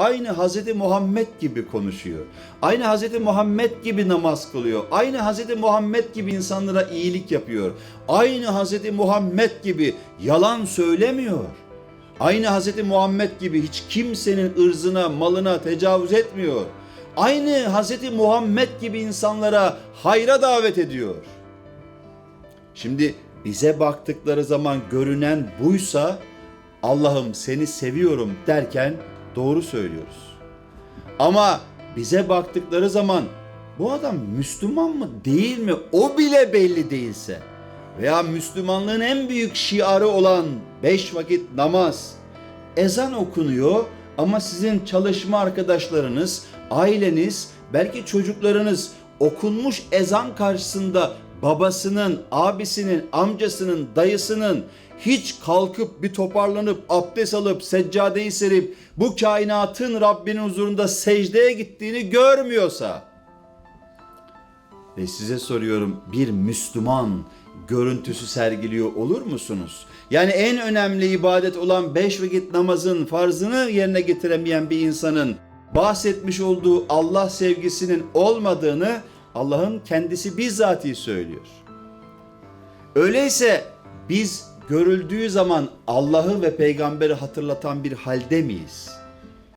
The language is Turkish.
aynı Hazreti Muhammed gibi konuşuyor. Aynı Hazreti Muhammed gibi namaz kılıyor. Aynı Hazreti Muhammed gibi insanlara iyilik yapıyor. Aynı Hazreti Muhammed gibi yalan söylemiyor. Aynı Hazreti Muhammed gibi hiç kimsenin ırzına, malına tecavüz etmiyor. Aynı Hazreti Muhammed gibi insanlara hayra davet ediyor. Şimdi bize baktıkları zaman görünen buysa Allah'ım seni seviyorum derken doğru söylüyoruz. Ama bize baktıkları zaman bu adam Müslüman mı değil mi o bile belli değilse veya Müslümanlığın en büyük şiarı olan beş vakit namaz ezan okunuyor ama sizin çalışma arkadaşlarınız, aileniz, belki çocuklarınız okunmuş ezan karşısında babasının, abisinin, amcasının, dayısının hiç kalkıp bir toparlanıp abdest alıp seccadeyi serip bu kainatın Rabbinin huzurunda secdeye gittiğini görmüyorsa ve size soruyorum bir Müslüman görüntüsü sergiliyor olur musunuz? Yani en önemli ibadet olan beş vakit namazın farzını yerine getiremeyen bir insanın bahsetmiş olduğu Allah sevgisinin olmadığını Allah'ın kendisi bizzatihi söylüyor. Öyleyse biz görüldüğü zaman Allah'ı ve peygamberi hatırlatan bir halde miyiz?